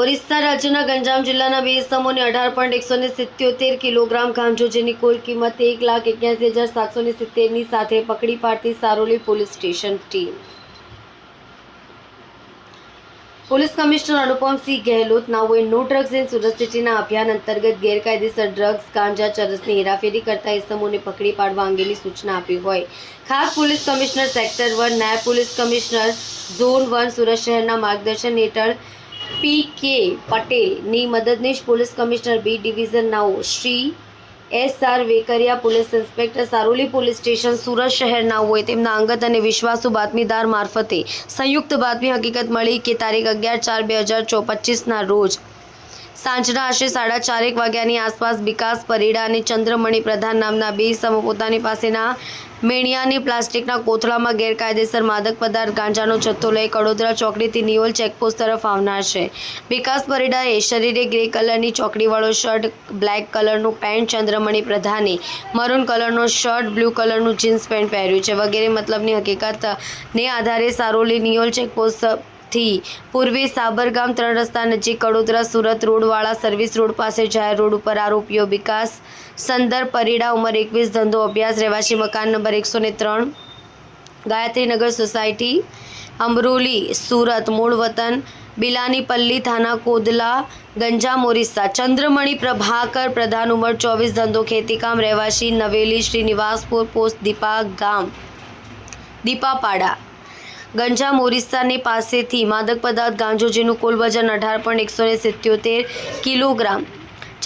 ઓરિસ્સા રાજ્યના ગંજામ જિલ્લાના બે ઇસમોને અઢાર પોઈન્ટ એકસો ને સિત્યોતેર કિલોગ્રામ ગાંજો જેની કુલ કિંમત એક લાખ એક્યાસી હજાર સાતસો ને સિત્તેરની સાથે પકડી પાડતી Saroli police station team. Police commissioner Anupamsinh Gahlot નાઓએ no drugs in Surat સિટીના અભિયાન અંતર્ગત ગેરકાયદેસર ડ્રગ્સ, ગાંજા, ચરસની હેરાફેરી કરતા ઇસમોને પકડી પાડવા અંગેની સૂચના આપી હોય. ખાસ પોલીસ કમિશનર સેક્ટર વન, નાયબ police commissioner zone one Surat શહેરના માર્ગદર્શન હેઠળ પી કે પટેલની મદદનીશ police commissioner B division નાઓ Shri S R Vekariya police inspector Saroli police station Surat શહેરના હોય તેમના અંગત અને વિશ્વાસુ બાતમીદાર મારફતે સંયુક્ત બાતમી હકીકત મળી કે તારીખ અગિયાર ચાર બે હજાર ચો પચીસના રોજ સાંજના આશરે સાડા ચારેક વાગ્યાની આસપાસ વિકાસ પરેડા અને ચંદ્રમણી પ્રધાન નામના બે સમૂહ પોતાની પાસેના મેણિયાની પ્લાસ્ટિકના કોથળામાં ગેરકાયદેસર માદક પદાર્થ, ગાંજાનો જથ્થો લઈ કડોદરા ચોકડીથી નિયોલ ચેકપોસ્ટ તરફ આવનાર છે. વિકાસ પરિડાએ શરીરે ગ્રે કલરની ચોકડીવાળો શર્ટ, બ્લેક કલરનું પેન્ટ, ચંદ્રમણી પ્રધાને મરૂન કલરનો શર્ટ, બ્લુ કલરનું જીન્સ પેન્ટ પહેર્યું છે વગેરે મતલબની હકીકતને આધારે સારોલી નિયોલ ચેકપોસ્ટ થી. પૂર્વી સાબરગામ ત્રણ રસ્તા નજીક કડોદરા સુરત રોડવાળા સર્વિસ રોડ પાસે જાહેર રોડ ઉપર આરોપીઓ વિકાસ સંદર પરિડા ઉંમર એકવીસ, ધંધો અભ્યાસ, રહેવાસી મકાન નંબર એકસો ને ત્રણ, ગાયત્રીનગર સોસાયટી, અમરોલી, સુરત, મૂળ વતન, બિલાનીપલ્લી થાના કોદલા ગંજામ ઓરિસ્સા ચંદ્રમણી પ્રભાકર પ્રધાન ઉંમર ચોવીસ, ધંધો ખેતીકામ, રહેવાસી નવેલી, શ્રીનિવાસપુર પોસ્ટ દીપા ગામ, દીપાપાડા. ગંજામ ઓરિસ્સાની પાસેથી માદક પદાર્થ ગાંજો જેનું કુલ વજન અઢાર પોઈન્ટ એકસો ને સિત્યોતેર કિલોગ્રામ,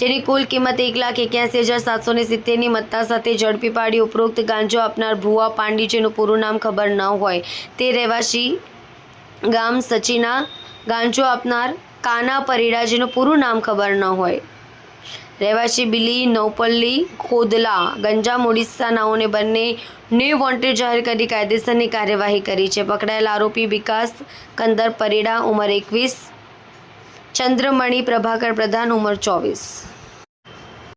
જેની કુલ કિંમત એક લાખ એક્યાસી હજાર સાતસો ને સિત્તેરની મત્તા સાથે ઝડપી પાડી ઉપરોક્ત ગાંજો આપનાર ભુવા પાંડી, જેનું પૂરું નામ ખબર ન હોય. તે રહેવાસી ગામ સચીના ગાંજો આપનાર કાના પરિડા, જેનું પૂરું નામ ખબર ન હોય. રહેવાસી બિલી નૌપલ્લી કોદલા ગંજામ ઓડિસ્સાનાઓને બંને ને વોન્ટેડ જાહેર કરી કાયદેસરની કાર્યવાહી કરી છે. પકડાયેલ આરોપી વિકાસ કંદર પરિડા, ઉંમર એકવીસ, ચંદ્રમણી પ્રભાકર પ્રધાન, ઉંમર ચોવીસ.